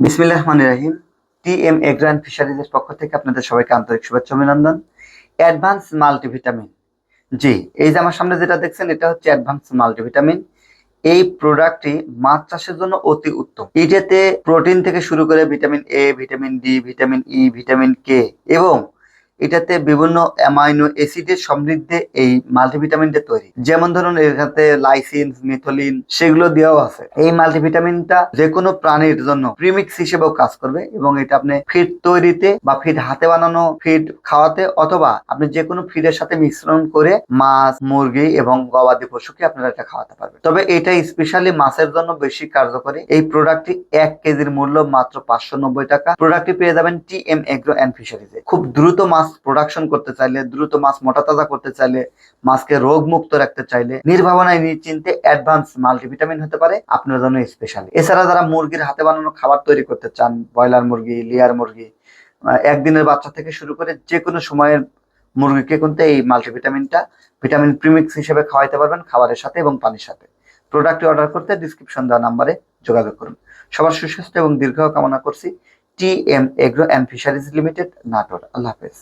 বিসমিল্লাহ রহমান রাহিম T M এগ্রান ফিশারিজের পক্ষ থেকে আপনাদের সবাইকে আন্তরিক শুভেচ্ছা অভিনন্দন। Advance multivitamin. জি, এই যে আমার সামনে যেটা দেখছেন, এটা হচ্ছে অ্যাডভান্স মাল্টিভিটামিন। এই প্রোডাক্টটি মাছ চাষের জন্য অতি উত্তম। এটাতে প্রোটিন থেকে শুরু করে vitamin A, vitamin D, vitamin E, vitamin K এবং এটাতে বিভিন্ন অ্যামাইনো অ্যাসিডের সমৃদ্ধে এই মাল্টিভিটামিনটা তৈরি। যেমন ধরুন এটাতে লাইসিন, মিথোলিন, সেগুলো দেওয়াও আছে। এই মাল্টিভিটামিনটা যে কোনো প্রাণীর জন্য প্রিমিক্স হিসেবেও কাজ করবে এবং এটা আপনি ফিড তৈরিতে বা ফিড হাতে বানানো, ফিড খাওয়াতে অথবা আপনি যে কোনো ফিডের সাথে মিশ্রণ করে মাছ, মুরগি এবং গবাদি পশুকে আপনারা এটা খাওয়াতে পারবেন। তবে এটা স্পেশালি মাছের জন্য বেশি কার্যকরী। এই প্রোডাক্টটি এক কেজির মূল্য মাত্র পাঁচশো নব্বই টাকা। প্রোডাক্টটি পেয়ে যাবেন টি এম এগ্রো অ্যান্ড ফিশারিজে। খুব দ্রুত মাছ প্রোডাকশন করতে চাইলে, দ্রুত মাছ মোটা তাজা করতে চাইলে, মাছকে রোগ মুক্ত রাখতে চাইলে, নির্ভাবনায়, নিশ্চিন্তে অ্যাডভান্স মাল্টিভিটামিন হতে পারে, আপনার জন্য স্পেশালি এছাড়া যারা মুরগির হাতে বানানো খাবার তৈরি করতে চান, ব্রয়লার মুরগি, লেয়ার মুরগি একদিনের বাচ্চা থেকে শুরু করে যে কোনো সময়ের মুরগিকে কিন্তু এই মাল্টিভিটামিনটা ভিটামিন প্রিমিক্স হিসেবে খাওয়াইতে পারবেন খাবারের সাথে এবং পানির সাথে। প্রোডাক্টটি অর্ডার করতে ডিসক্রিপশন দেওয়া নাম্বারে যোগাযোগ করুন। সবার সুস্বাস্থ্য এবং দীর্ঘ কামনা করছি। T M agro and fisheries limited Natore আল্লাহ হাফেজ।